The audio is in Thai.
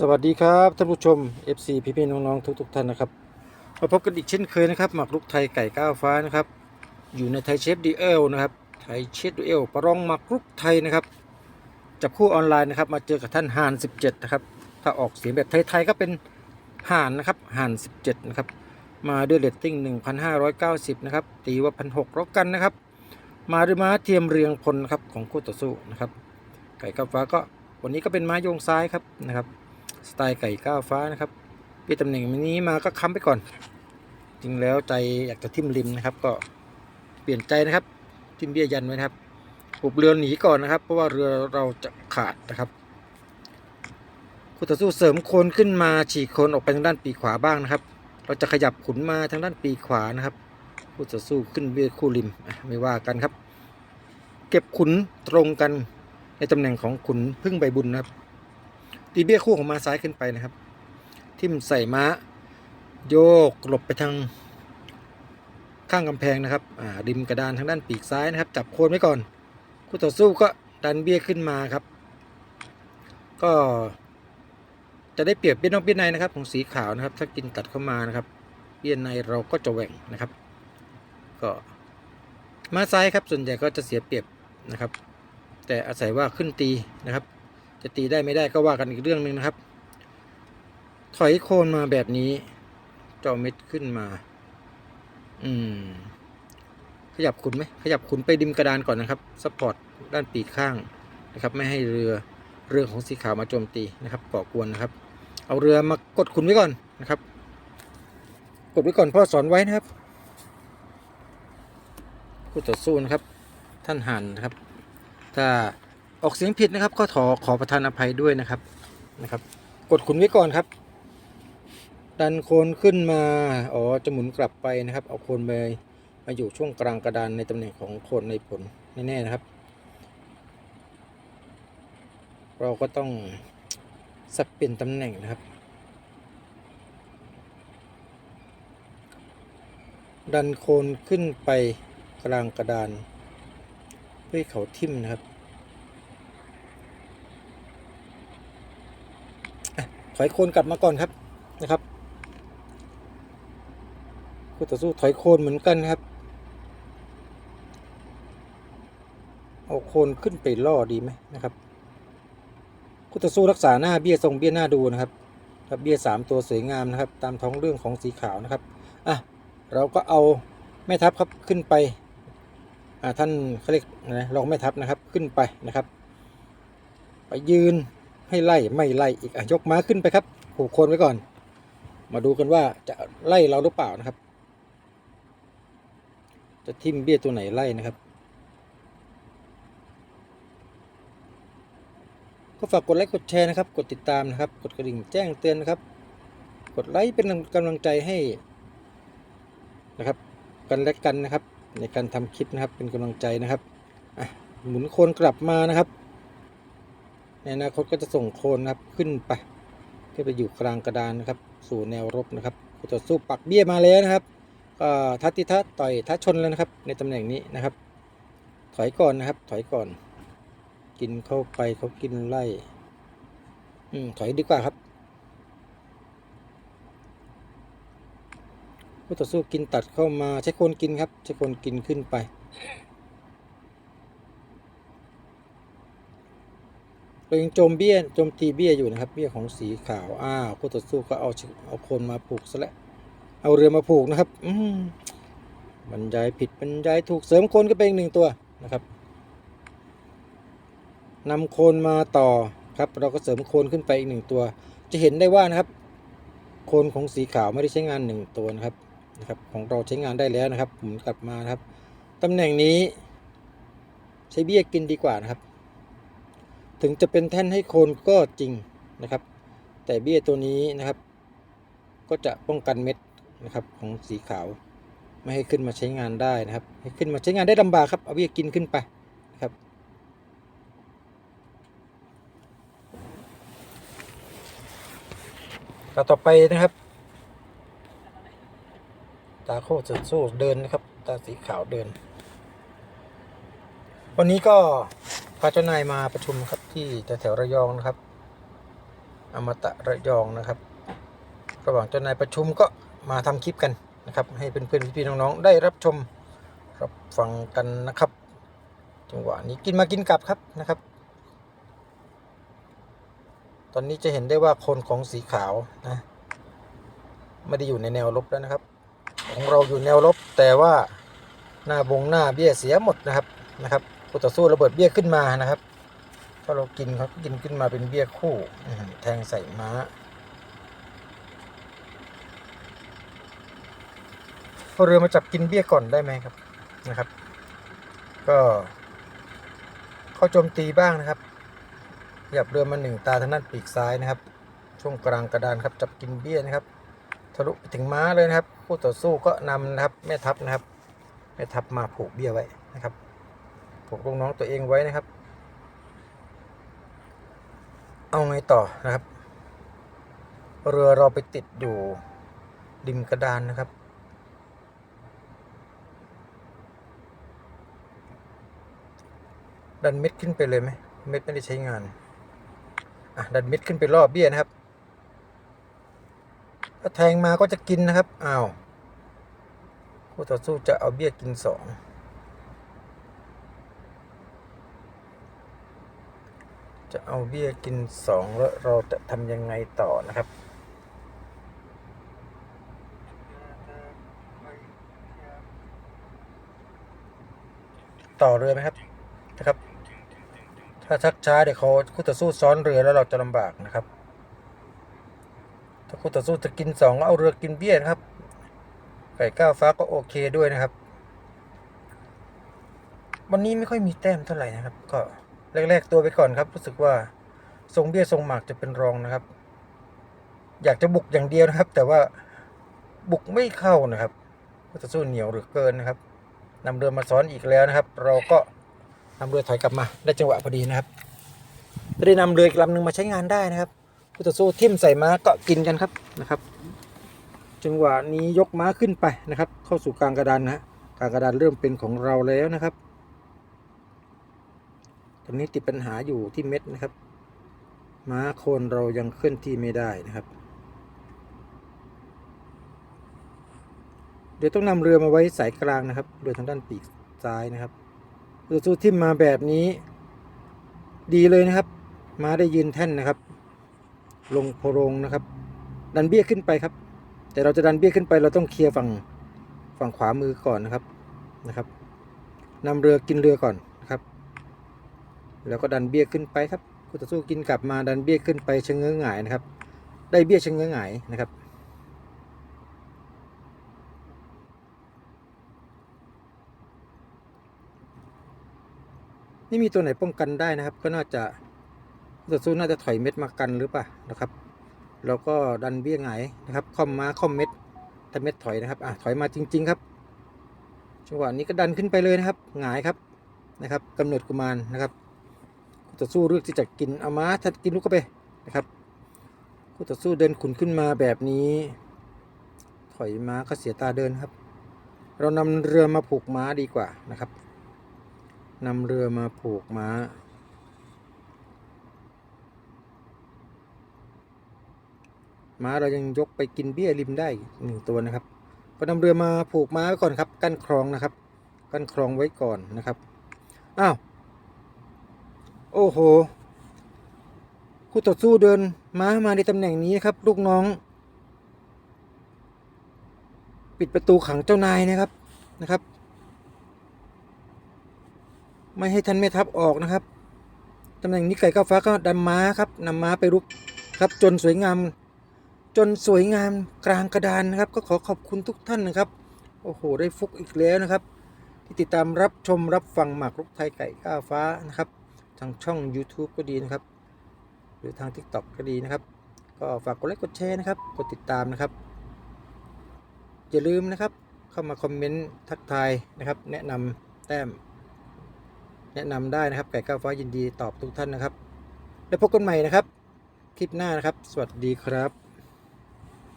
สวัสดีครับท่านผู้ชม FC พี่พี่น้องๆทุกๆท่านนะครับมาพบกันอีกเช่นเคยนะครับ หมักลุกไทยไก่ก้าวฟ้านะครับ อยู่ในไทยเชฟดีเอลนะครับไทยเชฟดีเอลประรองหมักลุกไทยนะครับจับคู่ออนไลน์นะครับ มาเจอกับท่านห่าน 17 นะครับ ถ้าออกเสียงแบบไทยๆก็เป็นห่านนะครับห่าน 17 นะครับ มาด้วยเรตติ้ง 1,590 นะครับ ตีว่า 1,600แล้วกันนะครับ มาด้วยม้าเทียมเรียงพลนะครับของคู่ต่อสู้นะครับ ไก่ก้าวฟ้าก็วันนี้ก็เป็นม้าโยงซ้ายครับนะครับ สไตล์ไก่ก้าวฟ้านะครับเปลี่ยนตำแหน่งนี้มาก็ค้ำไปก่อน จริงแล้วใจอยากจะทิ่มริมนะครับ ก็เปลี่ยนใจนะครับทิ่มเบี้ยยันไว้นะครับปุบเรือหนีก่อนนะครับ เพราะว่าเรือเราจะขาดนะครับคู่ต่อสู้เสริมโคนขึ้นมาฉีกโคนออกไปทางด้านปีกขวาบ้างนะครับ เราจะขยับขุนมาทางด้านปีกขวานะครับคู่ต่อสู้ขึ้นเบี้ยคู่ริมไม่ว่ากันครับ เก็บขุนตรงกันในตำแหน่งของขุนพึ่งใบบุญนะครับ ตีเบี้ยคู่ของมาซ้ายขึ้นไปนะครับ ทิ่มใส่ม้า โยกหลบไปทางข้างกำแพงนะครับริมกระดานทางด้านปีกซ้ายนะครับ จับโคนไว้ก่อน คู่ต่อสู้ก็ดันเบี้ยขึ้นมาครับ ก็จะได้เปรียบเบี้ยนอกเบี้ยในนะครับ ของสีขาวนะครับ ถ้ากินตัดเข้ามานะครับ เบี้ยในเราก็จะแหว่งนะครับ ก็มาซ้ายครับส่วนใหญ่ก็จะเสียเปรียบนะครับ แต่อาศัยว่าขึ้นตีนะครับ จะตีได้ไม่ได้ก็ว่ากันอีกเรื่องหนึ่งนะครับ ถอยโคนมาแบบนี้เจาะเม็ดขึ้นมา อืม ขยับขุนไหมขยับขุนไปดิมกระดานก่อนนะครับซัพพอร์ตด้านปีกข้างนะครับ ไม่ให้เรือเรือของสีขาวมาโจมตีนะครับก่อกวนนะครับ เอาเรือมากดขุนไว้ก่อนนะครับ กดไว้ก่อนพ่อสอนไว้นะครับผู้ต่อสู้นะครับ ท่านหันนะครับ ถ้า ออกเสียงผิดนะครับ ก็ขอขอประทานอภัยด้วยนะครับนะครับ กดขุนไว้ก่อนครับ ดันโคนขึ้นมาอ๋อจะหมุนกลับไปนะครับ เอาโคนไปมาอยู่ช่วงกลางกระดานในตำแหน่งของโคนในผลแน่ๆนะครับ เราก็ต้องสับเปลี่ยนตำแหน่งนะครับ ดันโคนขึ้นไปกลางกระดานเพื่อเขาทิ่มนะครับอะ ถอยโคนกลับมาก่อนครับนะครับคู่ต่อสู้ถอยโคนเหมือนกันครับ เอาโคนขึ้นไปล่อดีไหมนะครับคู่ต่อสู้รักษาหน้าเบี้ยทรงเบี้ยหน้าดูนะครับครับเบี้ยสามตัวสวยงามนะครับ ตามท้องเรื่องของสีขาวนะครับอะเราก็เอาแม่ทัพครับขึ้นไปอ่าท่านเขาเรียกนะรองแม่ทัพนะครับขึ้นไปนะครับ ไปยืน ให้ไล่ไม่ไล่อีกอะยกม้าขึ้นไปครับผูกโคนไว้ก่อน มาดูกันว่าจะไล่เราหรือเปล่านะครับ จะทิ่มเบี้ยตัวไหนไล่นะครับ ก็ฝากกดไลค์กดแชร์นะครับ กดติดตามนะครับ กดกระดิ่งแจ้งเตือนนะครับ กดไลค์เป็นกำลังใจให้นะครับ กันและกันนะครับ ในการทำคลิปนะครับเป็นกำลังใจนะครับอะหมุนโคนกลับมานะครับ ในอนาคตก็จะส่งโคนนะครับขึ้นไปขึ้นไปอยู่กลางกระดานนะครับ สู่แนวรบนะครับคู่ต่อสู้ปักเบี้ยมาแล้วนะครับก็ทัดทิทัดต่อยทัดชนแล้วนะครับ ในตำแหน่งนี้นะครับ ถอยก่อนนะครับ ถอยก่อน กินเข้าไปเขากินไล่อืมถอยดีกว่าครับคู่ต่อสู้กินตัดเข้ามาใช้โคนกินครับ ใช้โคนกินขึ้นไป เรายังโจมเบี้ยโจมตีเบี้ยอยู่นะครับ เบี้ยของสีขาวอ้าวคู่ต่อสู้ก็เอาเอาโคนมาผูกซะแล้วเอาเรือมาผูกนะครับ อืมบรรยายผิดบรรยายถูกเสริมโคนก็เป็นอีกหนึ่งตัวนะครับนำโคนมาต่อครับ เราก็เสริมโคนขึ้นไปอีกหนึ่งตัว จะเห็นได้ว่านะครับ โคนของสีขาวไม่ได้ใช้งานหนึ่งตัวนะครับนะครับ ของเราใช้งานได้แล้วนะครับหมุนกลับมานะครับตำแหน่งนี้ ใช้เบี้ยกินดีกว่านะครับ ถึงจะเป็นแท่นให้โคนก็จริงนะครับ แต่เบี้ยตัวนี้นะครับ ก็จะป้องกันเม็ดนะครับของสีขาว ไม่ให้ขึ้นมาใช้งานได้นะครับ ให้ขึ้นมาใช้งานได้ลำบากครับเอาเบี้ยกินขึ้นไปนะครับตาต่อไปนะครับ ตาโคตรสู้เดินนะครับ ตาสีขาวเดิน วันนี้ก็าเจ้านายมาประชุมครับที่แถวระยองนะครับ อมตะระยองนะครับ ระหว่างเจ้านายประชุมก็มาทำคลิปกันนะครับ ให้เพื่อนๆพี่ๆน้องๆได้รับชมรับฟังกันนะครับ จังหวะนี้กินมากินกลับครับนะครับ ตอนนี้จะเห็นได้ว่าคนของสีขาวนะไม่ได้อยู่ในแนวลบแล้วนะครับ ของเราอยู่แนวลบแต่ว่าหน้าบงหน้าเบี้ยเสียหมดนะครับนะครับ คู่ต่อสู้ระเบิดเบี้ยขึ้นมานะครับ ถ้าเรากินเขาก็กินขึ้นมาเป็นเบี้ยคู่แทงใส่ม้าเอเรือมาจับกินเบี้ยก่อนได้ไหมครับนะครับ ก็เข้าโจมตีบ้างนะครับขยับเรือมาหนึ่งตาทางด้านปีกซ้ายนะครับ ช่วงกลางกระดานครับจับกินเบี้ยนะครับทะลุไปถึงม้าเลยนะครับคู่ต่อสู้ก็นำนะครับแม่ทัพนะครับแม่ทัพมาผูกเบี้ยไว้นะครับ กลูกน้องตัวเองไว้นะครับ เอาไงต่อนะครับ เรือเราไปติดอยู่ริมกระดานนะครับ ดันเม็ดขึ้นไปเลยไหมเม็ดไม่ได้ใช้งานอะดันเม็ดขึ้นไปรอบเบี้ยนะครับ ถ้าแทงมาก็จะกินนะครับอ้าวคู่ต่อสู้จะเอาเบี้ยกินสอง จะเอาเบี้ยกินสองแล้วเราจะทำยังไงต่อนะครับ ต่อเรือไหมครับนะครับ ถ้าชักช้าเดี๋ยวเขาคู่ต่อสู้ซ้อนเรือแล้วเราจะลำบากนะครับ ถ้าคู่ต่อสู้จะกินสองเอาเรือกินเบี้ยนะครับ ไก่ก้าวฟ้าก็โอเคด้วยนะครับ วันนี้ไม่ค่อยมีแต้มเท่าไหร่นะครับ ก็ แรก ๆ ตัวไปก่อนครับ รู้สึกว่าทรงเบี้ยทรงหมากจะเป็นรองนะครับ อยากจะบุกอย่างเดียวนะครับ แต่ว่าบุกไม่เข้านะครับคู่ต่อสู้เหนียวหรือเกินนะครับนำเรือมาซ้อนอีกแล้วนะครับ เราก็นำเรือถอยกลับมาได้จังหวะพอดีนะครับจะได้นำเรืออีกลำหนึ่งมาใช้งานได้นะครับคู่ต่อสู้ทิ่มใส่ม้าก็กินกันครับนะครับ จังหวะนี้ยกม้าขึ้นไปนะครับ เข้าสู่กลางกระดานนะฮะกลางกระดานเริ่มเป็นของเราแล้วนะครับ ตอนนี้ติดปัญหาอยู่ที่เม็ดนะครับ ม้าโคนเรายังเคลื่อนที่ไม่ได้นะครับ เดี๋ยวต้องนำเรือมาไว้สายกลางนะครับเรือทางด้านปีกซ้ายนะครับเรือสู้ทิมมาแบบนี้ ดีเลยนะครับ ม้าได้ยืนแท่นนะครับ ลงโพรงนะครับ ดันเบี้ยขึ้นไปครับ แต่เราจะดันเบี้ยขึ้นไปเราต้องเคลียร์ฝั่งฝั่งขวามือก่อนนะครับนะครับนำเรือกินเรือก่อน แล้วก็ดันเบี้ยขึ้นไปครับคู่ต่อสู้กินกลับมาดันเบี้ยขึ้นไปชะเง้อหงายนะครับ ได้เบี้ยชะเง้อหงายนะครับ นี่มีตัวไหนป้องกันได้นะครับ ก็น่าจะคู่ต่อสู้น่าจะถอยเม็ดมากันหรือเปล่านะครับ แล้วก็ดันเบี้ยหงายนะครับคอมมาคอมเม็ดถ้าเม็ดถอยนะครับอะถอยมาจริง ๆ ครับจังหวะนี้ก็ดันขึ้นไปเลยนะครับหงายครับนะครับกำเนิดกุมารนะครับ ต่อสู้เลือกที่จะกินเอาม้าถ้ากินลูกก็ไปนะครับคู่ต่อสู้เดินขุนขึ้นมาแบบนี้ ถอยม้าก็เสียตาเดินครับ เรานำเรือมาผูกม้าดีกว่านะครับนำเรือมาผูกม้าม้าเรายังยกไปกินเบี้ยริมได้หนึ่งตัวนะครับ ก็นำเรือมาผูกม้าไว้ก่อนครับ กั้นคลองนะครับ กั้นคลองไว้ก่อนนะครับ อ้าว โอ้โห คู่ต่อสู้เดินม้ามาในตำแหน่งนี้ครับ ลูกน้อง ปิดประตูขังเจ้านายนะครับนะครับ ไม่ให้ท่านแม่ทัพออกนะครับตำแหน่งนี้ไก่ก้าวฟ้าก็ดันม้าครับนำม้าไปรุกครับจนสวยงาม จนสวยงามกลางกระดานนะครับ ก็ขอขอบคุณทุกท่านนะครับ โอ้โห ได้ฟุกอีกแล้วนะครับ ที่ติดตามรับชมรับฟังหมากรุกไทยไก่ก้าวฟ้านะครับ ทางช่อง YouTube ก็ดีนะครับ หรือทาง TikTok ก็ดีนะครับ ก็ฝากกดไลค์กดแชร์นะครับ กดติดตามนะครับ อย่าลืมนะครับเข้ามาคอมเมนต์ทักทายนะครับ แนะนำแต้ม แนะนำได้นะครับไก่ก้าวฟ้ายินดีตอบทุกท่านนะครับ แล้วพบกันใหม่นะครับ คลิปหน้านะครับ สวัสดีครับ